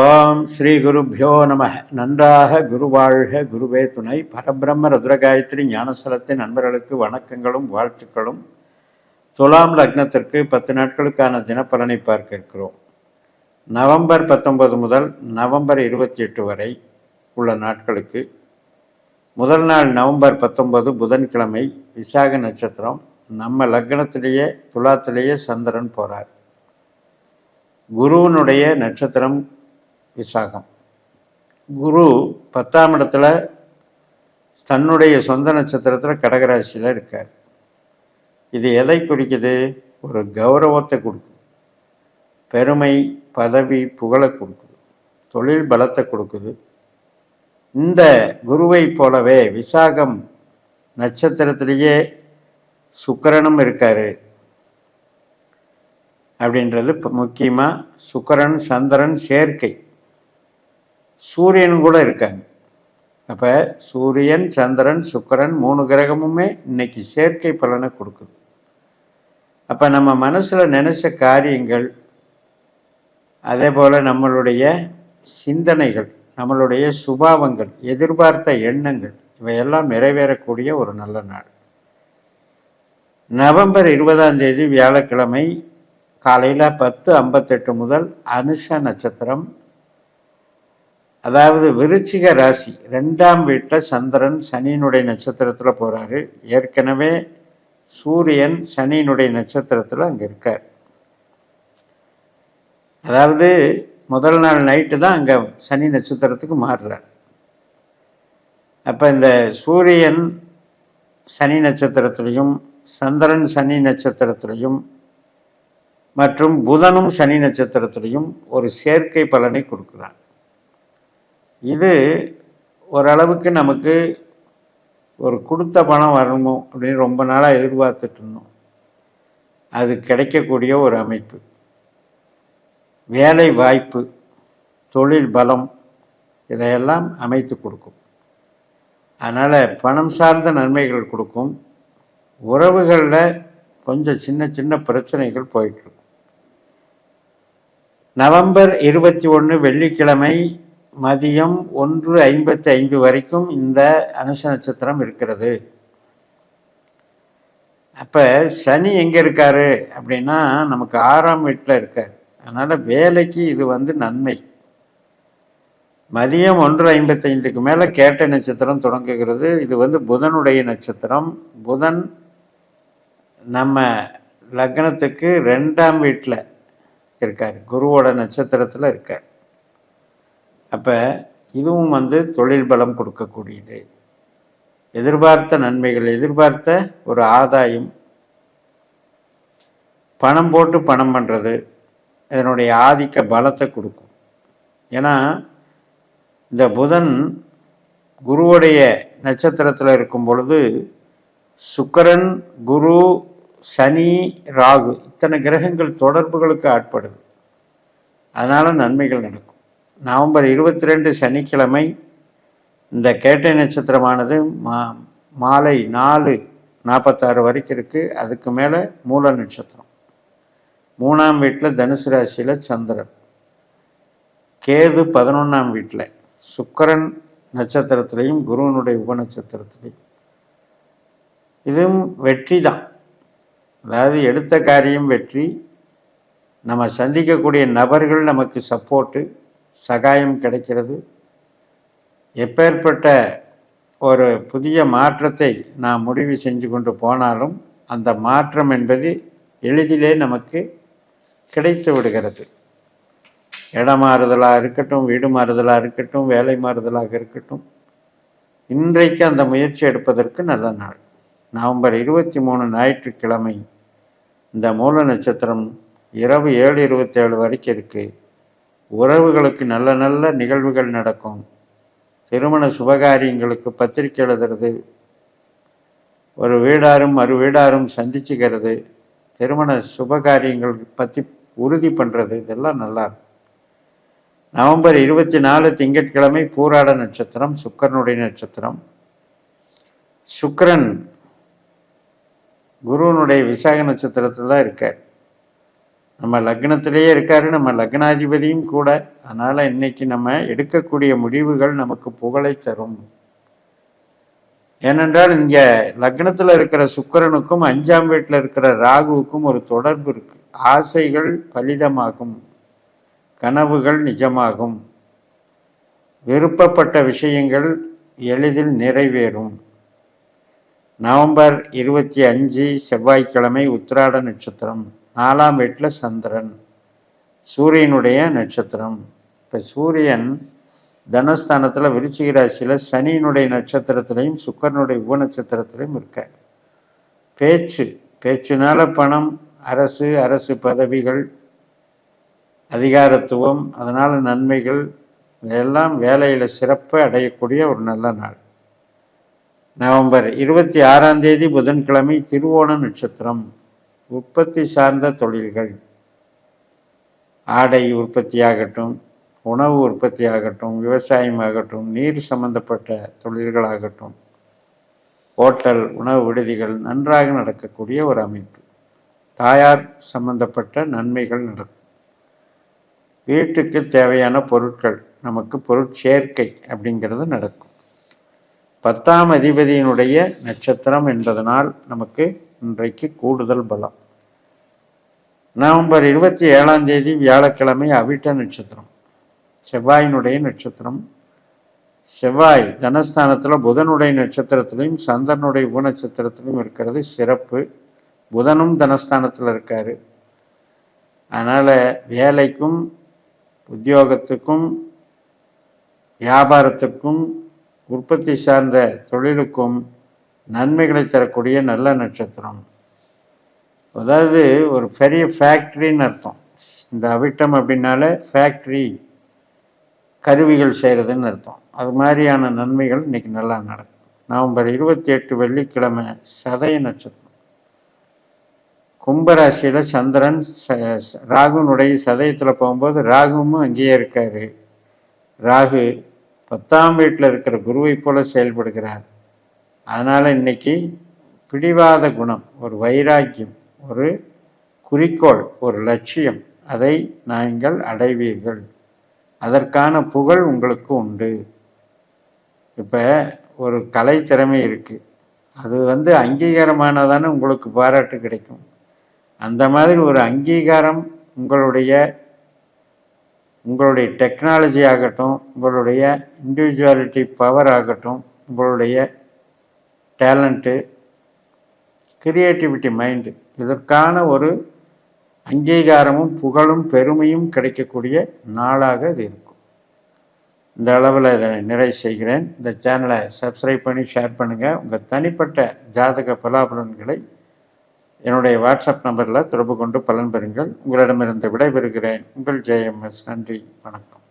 ஓம் ஸ்ரீ குருப்பியோ நம நன்றாக குருவாழ்க குருவே துணை. பரபிரம்ம ருத்ரகாயத்ரி ஞானசலத்தின் நண்பர்களுக்கு வணக்கங்களும் வாழ்த்துக்களும். துலாம் லக்னத்திற்கு பத்து நாட்களுக்கான தினப்பலனை பார்க்க இருக்கிறோம் நவம்பர் பத்தொன்பது முதல் நவம்பர் இருபத்தி எட்டு வரை உள்ள நாட்களுக்கு முதல் நாள் நவம்பர் பத்தொன்பது புதன்கிழமை விசாக நட்சத்திரம். நம்ம லக்னத்திலேயே துலாத்திலேயே சந்திரன் போகிறார் குருவினுடைய நட்சத்திரம் விசாகம். குரு பத்தாம் இடத்துல தன்னுடைய சொந்த நட்சத்திரத்தில் கடகராசியில் இருக்கார். இது எதை குறிக்குது? ஒரு கௌரவத்தை கொடுக்குது பெருமை பதவி புகழை கொடுக்குது. தொழில் பலத்தை கொடுக்குது. இந்த குருவை போலவே விசாகம் நட்சத்திரத்திலேயே சுக்கரனும் இருக்கார். அப்படின்றது இப்போ முக்கியமாக சுக்கரன் சந்திரன் சேர்க்கை. சூரியன் கூட இருக்காங்க. அப்போ சூரியன் சந்திரன் சுக்கிரன் மூணு கிரகமுமே இன்னைக்கு சேர்க்கை பலனை கொடுக்குது. அப்போ நம்ம மனசில் நினச்ச காரியங்கள் அதே போல் நம்மளுடைய சிந்தனைகள் நம்மளுடைய சுபாவங்கள் எதிர்பார்த்த எண்ணங்கள் இவையெல்லாம் நிறைவேறக்கூடிய ஒரு நல்ல நாள். நவம்பர் இருபதாம் தேதி வியாழக்கிழமை காலையில் பத்து ஐம்பத்தெட்டு முதல் அனுஷ நட்சத்திரம் அதாவது விருச்சிக ராசி ரெண்டாம் வீட்டில் சந்திரன் சனியினுடைய நட்சத்திரத்தில் போகிறாரு ஏற்கனவே சூரியன் சனியினுடைய நட்சத்திரத்தில் அங்கே இருக்கார். அதாவது முதல் நாள் நைட்டு தான் அங்கே சனி நட்சத்திரத்துக்கு மாறுறார். அப்போ இந்த சூரியன் சனி நட்சத்திரத்திலையும் சந்திரன் சனி நட்சத்திரத்திலையும் மற்றும் புதனும் சனி நட்சத்திரத்திலையும் ஒரு சேர்க்கை பலனை கொடுக்குறான் இது ஓரளவுக்கு நமக்கு ஒரு கொடுத்த பணம் வரணும் அப்படின்னு ரொம்ப நாளாக எதிர்பார்த்துட்டு இருந்தோம் அது கிடைக்கக்கூடிய ஒரு அமைப்பு. வேலை வாய்ப்பு தொழில் பலம் இதையெல்லாம் அமைத்து கொடுக்கும். அதனால் பணம் சார்ந்த நன்மைகள் கொடுக்கும். உறவுகளில் கொஞ்சம் சின்ன சின்ன பிரச்சனைகள் போயிட்டுருக்கும் நவம்பர் இருபத்தி ஒன்று வெள்ளிக்கிழமை மதியம் ஒன்று ஐம்பத்தி ஐந்து வரைக்கும் இந்த அனுஷ நட்சத்திரம் இருக்கிறது. அப்போ சனி எங்கே இருக்காரு அப்படின்னா நமக்கு ஆறாம் வீட்டில் இருக்கார். அதனால் வேலைக்கு இது வந்து நன்மை. மதியம் ஒன்று ஐம்பத்தைந்துக்கு மேலே கேட்ட நட்சத்திரம் தொடங்குகிறது. இது வந்து புதனுடைய நட்சத்திரம். புதன் நம்ம லக்னத்துக்கு ரெண்டாம் வீட்டில் இருக்கார். குருவோட நட்சத்திரத்தில் இருக்கார். அப்போ இதுவும் வந்து தொழில் பலம் கொடுக்கக்கூடியது. எதிர்பார்த்த நன்மைகள் எதிர்பார்த்த ஒரு ஆதாயம். பணம் போட்டு பணம் பண்ணுறது இதனுடைய ஆதிக்க பலத்தை கொடுக்கும். ஏன்னா இந்த புதன் குருவுடைய நட்சத்திரத்தில் இருக்கும் பொழுது சுக்கரன் குரு சனி ராகு இத்தனை கிரகங்கள் தொடர்புகளுக்கு ஆட்படுது. அதனால் நன்மைகள் நடக்கும். நவம்பர் இருபத்தி ரெண்டு சனிக்கிழமை இந்த கேட்டை நட்சத்திரமானது மா மாலை நாலு நாற்பத்தாறு வரைக்கும் இருக்குது அதுக்கு மேலே மூல நட்சத்திரம். மூணாம் வீட்டில் தனுசு ராசியில் சந்திரன். கேது பதினொன்றாம் வீட்டில் சுக்கரன் நட்சத்திரத்திலையும் குருவனுடைய உபநட்சத்திரத்திலையும். இதுவும் வெற்றி தான். அதாவது எடுத்த காரியம் வெற்றி. நம்ம சந்திக்கக்கூடிய நபர்கள் நமக்கு சப்போர்ட்டு சகாயம் கிடைக்கிறது. எப்பேற்பட்ட ஒரு புதிய மாற்றத்தை நாம் முடிவு செஞ்சு கொண்டு போனாலும் அந்த மாற்றம் என்பது எளிதிலே நமக்கு கிடைத்து விடுகிறது. இடம் மாறுதலாக இருக்கட்டும் வீடு மாறுதலாக இருக்கட்டும் வேலை மாறுதலாக இருக்கட்டும். இன்றைக்கு அந்த முயற்சி எடுப்பதற்கு நல்ல நாள். நவம்பர் இருபத்தி மூணு ஞாயிற்றுக்கிழமை இந்த மூல நட்சத்திரம் இரவு ஏழு இருபத்தேழு வரைக்கும் இருக்குது உறவுகளுக்கு நல்ல நல்ல நிகழ்வுகள் நடக்கும். திருமண சுபகாரியங்களுக்கு பத்திரிக்கை எழுதுறது. ஒரு வீடாரும் மறு வீடாரும் சந்திச்சுக்கிறது. திருமண சுபகாரியங்கள் பற்றி உறுதி பண்ணுறது இதெல்லாம் நல்லா நவம்பர் இருபத்தி நாலு திங்கட்கிழமை பூராட நட்சத்திரம் சுக்கரனுடைய நட்சத்திரம். சுக்கரன் குருவனுடைய விசாக நட்சத்திரத்தில் தான் இருக்கார். நம்ம லக்னத்திலேயே இருக்காரு நம்ம லக்னாதிபதியும் கூட. அதனால இன்னைக்கு நம்ம எடுக்கக்கூடிய முடிவுகள் நமக்கு புகழை தரும். ஏனென்றால் இங்க லக்னத்துல இருக்கிற சுக்கிரனுக்கும் அஞ்சாம் வீட்டில் இருக்கிற ராகுவுக்கும் ஒரு தொடர்பு இருக்கு. ஆசைகள் பலிதமாகும். கனவுகள் நிஜமாகும். விருப்பப்பட்ட விஷயங்கள் எளிதில் நிறைவேறும். நவம்பர் இருபத்தி அஞ்சு செவ்வாய்க்கிழமை உத்திராட நட்சத்திரம். நாலாம் வீட்டில் சந்திரன் சூரியனுடைய நட்சத்திரம். இப்போ சூரியன் தனஸ்தானத்தில் விருச்சிக ராசியில் சனியினுடைய நட்சத்திரத்திலையும் சுக்கரனுடைய உப நட்சத்திரத்திலையும் இருக்க பேச்சு பேச்சுனால பணம் அரசு அரசு பதவிகள் அதிகாரத்துவம் அதனால் நன்மைகள் இதெல்லாம் வேலையில் சிறப்பு அடையக்கூடிய ஒரு நல்ல நாள். நவம்பர் இருபத்தி ஆறாம் தேதி புதன்கிழமை திருவோண நட்சத்திரம். உற்பத்தி சார்ந்த தொழில்கள். ஆடை உற்பத்தியாகட்டும் உணவு உற்பத்தியாகட்டும் விவசாயமாகட்டும் நீர் சம்பந்தப்பட்ட தொழில்களாகட்டும் ஹோட்டல் உணவு விடுதிகள் நன்றாக நடக்கக்கூடிய ஒரு அமைப்பு. தாயார் சம்பந்தப்பட்ட நன்மைகள் நடக்கும். வீட்டுக்கு தேவையான பொருட்கள் நமக்கு பொருட்சேர்க்கை அப்படிங்கிறது நடக்கும். பத்தாம் அதிபதியினுடைய நட்சத்திரம் என்பதனால் நமக்கு இன்றைக்கு கூடுதல் பலம். நவம்பர் இருபத்தி ஏழாம் தேதி வியாழக்கிழமை அவிட்ட நட்சத்திரம். செவ்வாயினுடைய நட்சத்திரம். செவ்வாய் தனஸ்தானத்தில் புதனுடைய நட்சத்திரத்திலையும் சந்திரனுடைய உபநட்சத்திரத்திலையும் இருக்கிறது சிறப்பு. புதனும் தனஸ்தானத்தில் இருக்கார். அதனால் வேலைக்கும் உத்தியோகத்துக்கும் வியாபாரத்துக்கும் உற்பத்தி சார்ந்த தொழிலுக்கும் நன்மைகளை தரக்கூடிய நல்ல நட்சத்திரம். அதாவது ஒரு பெரிய ஃபேக்ட்ரின்னு அர்த்தம். இந்த அவிட்டம் அப்படின்னாலே ஃபேக்ட்ரி கருவிகள் செய்கிறதுன்னு அர்த்தம். அது மாதிரியான நன்மைகள் இன்னைக்கு நல்லா நடக்கும். நவம்பர் இருபத்தி எட்டு வெள்ளிக்கிழமை சதய நட்சத்திரம். கும்பராசியில் சந்திரன் ச ராகுனுடைய சதயத்தில் போகும்போது ராகுவும் அங்கேயே இருக்கார். ராகு பத்தாம் வீட்டில் இருக்கிற குருவை போல செயல்படுகிறார். அதனால் இன்னைக்கு பிடிவாத குணம் ஒரு வைராக்கியம். ஒரு குறிக்கோள் ஒரு லட்சியம். அதை நீங்கள் அடைவீர்கள். அதற்கான புகழ் உங்களுக்கு உண்டு. இப்போ ஒரு கலை திறமை இருக்குது அது வந்து அங்கீகாரமானதானே உங்களுக்கு பாராட்டு கிடைக்கும். அந்த மாதிரி ஒரு அங்கீகாரம் உங்களுடைய உங்களுடைய டெக்னாலஜி ஆகட்டும் உங்களுடைய இண்டிவிஜுவாலிட்டி பவர் ஆகட்டும் உங்களுடைய டேலண்ட்டு கிரியேட்டிவிட்டி மைண்டு இதற்கான ஒரு அங்கீகாரமும் புகழும் பெருமையும் கிடைக்கக்கூடிய நாளாக இது இருக்கும். இந்த அளவில் இதை நிறைவு செய்கிறேன். இந்த சேனலை சப்ஸ்கிரைப் பண்ணி ஷேர் பண்ணுங்கள் உங்கள் தனிப்பட்ட ஜாதக பலாபலன்களை என்னுடைய வாட்ஸ்அப் நம்பரில் தொடர்பு கொண்டு பலன் பெறுங்கள். உங்களிடமிருந்து விடைபெறுகிறேன். உங்கள் ஜெயம்எஸ் நன்றி. வணக்கம்.